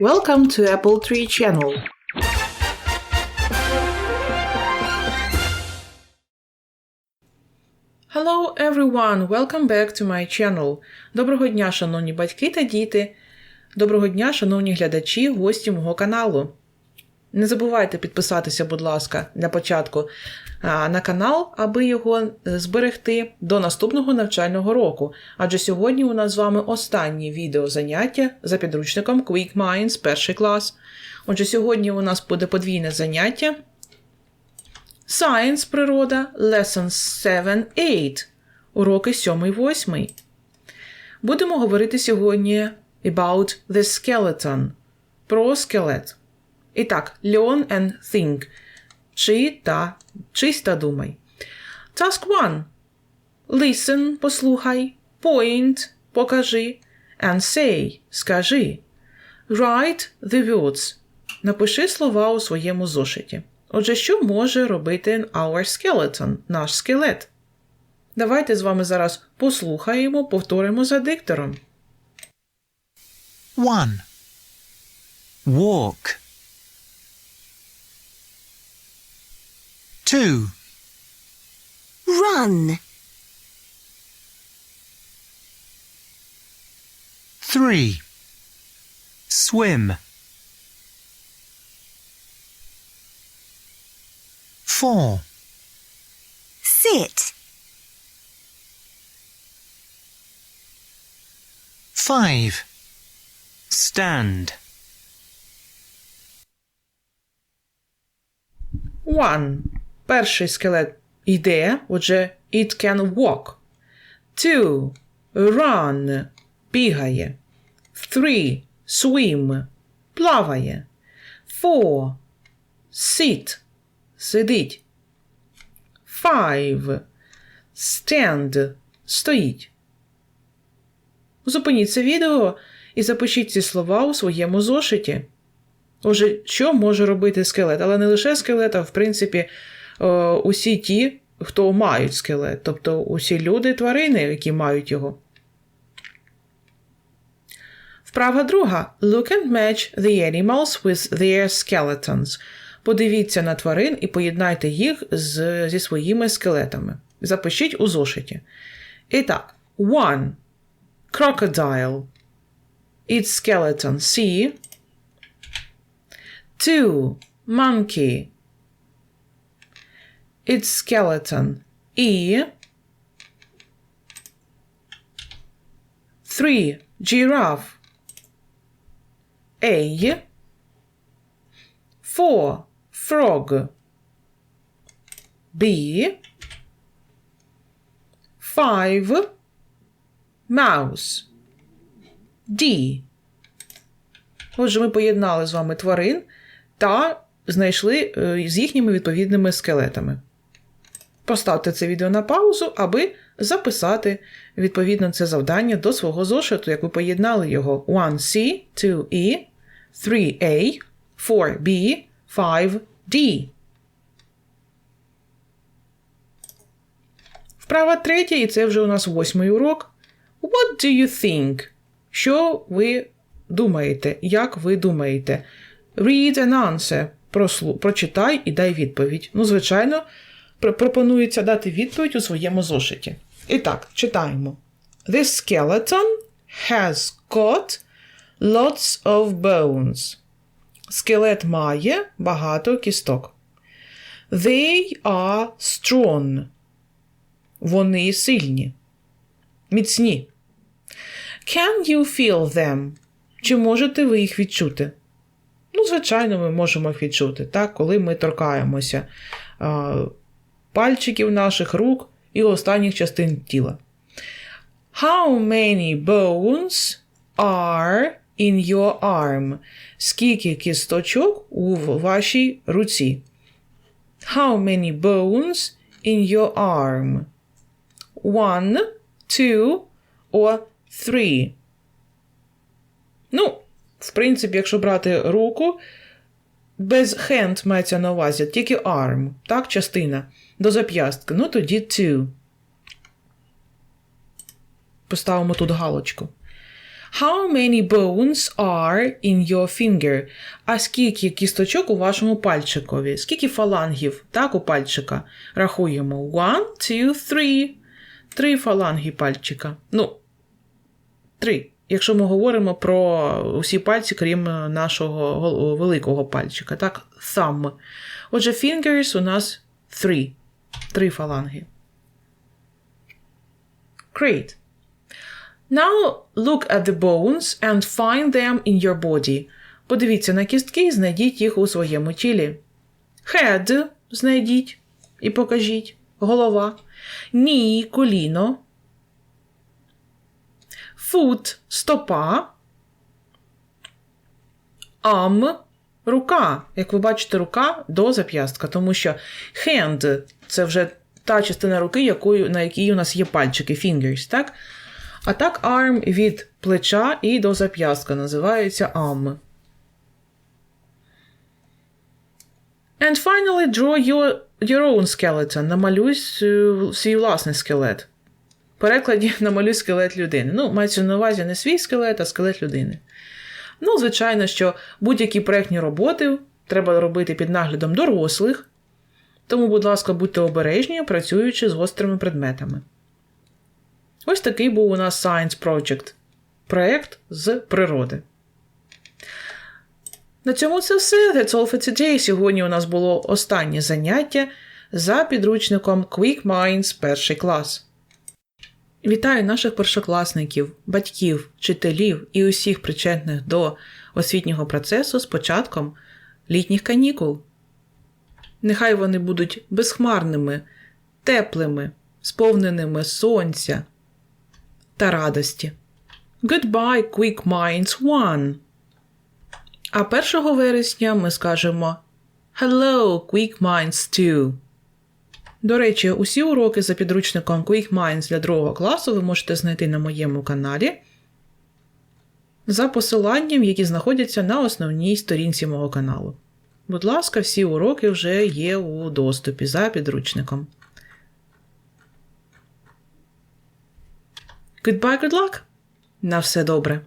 Welcome to Apple Tree Channel. Hello everyone! Welcome back to my channel. Доброго дня, шановні батьки та діти. Доброго дня, шановні глядачі, гості мого каналу. Не забувайте підписатися, будь ласка, для початку на канал, аби його е, зберегти до наступного навчального року. Адже сьогодні у нас з вами останнє відео заняття за підручником Quick Minds перший клас. Отже, сьогодні у нас буде подвійне заняття. Science природа Lessons 7-8. Уроки 7-8. Будемо говорити сьогодні about the skeleton. Про скелет. І так, learn and think. Чи чись та думай. Task 1. Listen, послухай. Point, покажи. And say, скажи. Write the words. Напиши слова у своєму зошиті. Отже, що може робити our skeleton, наш скелет? Давайте з вами зараз послухаємо, повторимо за диктором. 1. Walk. Two. Run. Three. Swim. Four. Sit. Five. Stand. One. Перший скелет йде, отже, it can walk. Two. Run. Бігає. Three. Swim. Плаває. Four. Sit. Сидить. Five. Stand. Стоїть. Зупиніться відео і запишіть ці слова у своєму зошиті. Отже, що може робити скелет? Але не лише скелет, а в принципі, усі ті, хто мають скелет, тобто усі люди, тварини, які мають його. Вправа друга. Look and match the animals with their skeletons. Подивіться на тварин і поєднайте їх з, зі своїми скелетами. Запишіть у зошиті. І так, one. Crocodile. Its skeleton C. Two. Monkey. Its skeleton E. Three. Giraffe. A. Four. Frog. B. Five. Mouse. D. Отже, ми поєднали з вами тварин та знайшли е, з їхніми відповідними скелетами. Поставте це відео на паузу, аби записати відповідно це завдання до свого зошиту, як ви поєднали його 1C, 2E, 3A, 4B, 5D. Вправа третя, і це вже у нас восьмий урок. What do you think? Що ви думаєте? Як ви думаєте? Read and answer. Прослу... Прочитай і дай відповідь. Ну, звичайно, пропонується дати відповідь у своєму зошиті. І так, читаємо. This skeleton has got lots of bones. Скелет має багато кісток. They are strong. Вони сильні. Міцні. Can you feel them? Чи можете ви їх відчути? Ну, звичайно, ми можемо їх відчути, так, коли ми торкаємося пальчиків наших рук і останніх частин тіла. How many bones are in your arm? Скільки кісточок у вашій руці? How many bones in your arm? One, two or three. Ну, в принципі, якщо брати руку, без hand мається на увазі, тільки arm, так, частина до зап'ястка. Ну тоді two. Поставимо тут галочку. How many bones are in your finger? А скільки кісточок у вашому пальчикові? Скільки фалангів, так, у пальчика? Рахуємо. One, two, three. Три фаланги пальчика. Ну, три. Якщо ми говоримо про усі пальці, крім нашого великого пальчика, так? Thumb. Отже, fingers у нас three. Три фаланги. Great. Now look at the bones and find them in your body. Подивіться на кістки і знайдіть їх у своєму тілі. Head знайдіть і покажіть. Голова. Knee – коліно. Foot – стопа. Arm – рука. Як ви бачите, рука до зап'ястка, тому що hand – це вже та частина руки, якою, на якій у нас є пальчики, fingers, так? А так arm від плеча і до зап'ястка називається arm. And finally, draw your, your own skeleton. Намалюй свій власний скелет. Перекладі намалюй скелет людини. Ну, мається на увазі не свій скелет, а скелет людини. Ну, звичайно, що будь-які проєктні роботи треба робити під наглядом дорослих. Тому, будь ласка, будьте обережні, працюючи з гострими предметами. Ось такий був у нас Science Project проєкт з природи. На цьому це все. That's all for today. Сьогодні у нас було останнє заняття за підручником Quick Minds перший клас. Вітаю наших першокласників, батьків, вчителів і усіх причетних до освітнього процесу з початком літніх канікул. Нехай вони будуть безхмарними, теплими, сповненими сонця та радості. Goodbye, Quick Minds 1. А 1 вересня ми скажемо Hello, Quick Minds 2. До речі, усі уроки за підручником Quick Minds для другого класу ви можете знайти на моєму каналі за посиланням, які знаходяться на основній сторінці мого каналу. Будь ласка, всі уроки вже є у доступі за підручником. Goodbye, good luck! На все добре!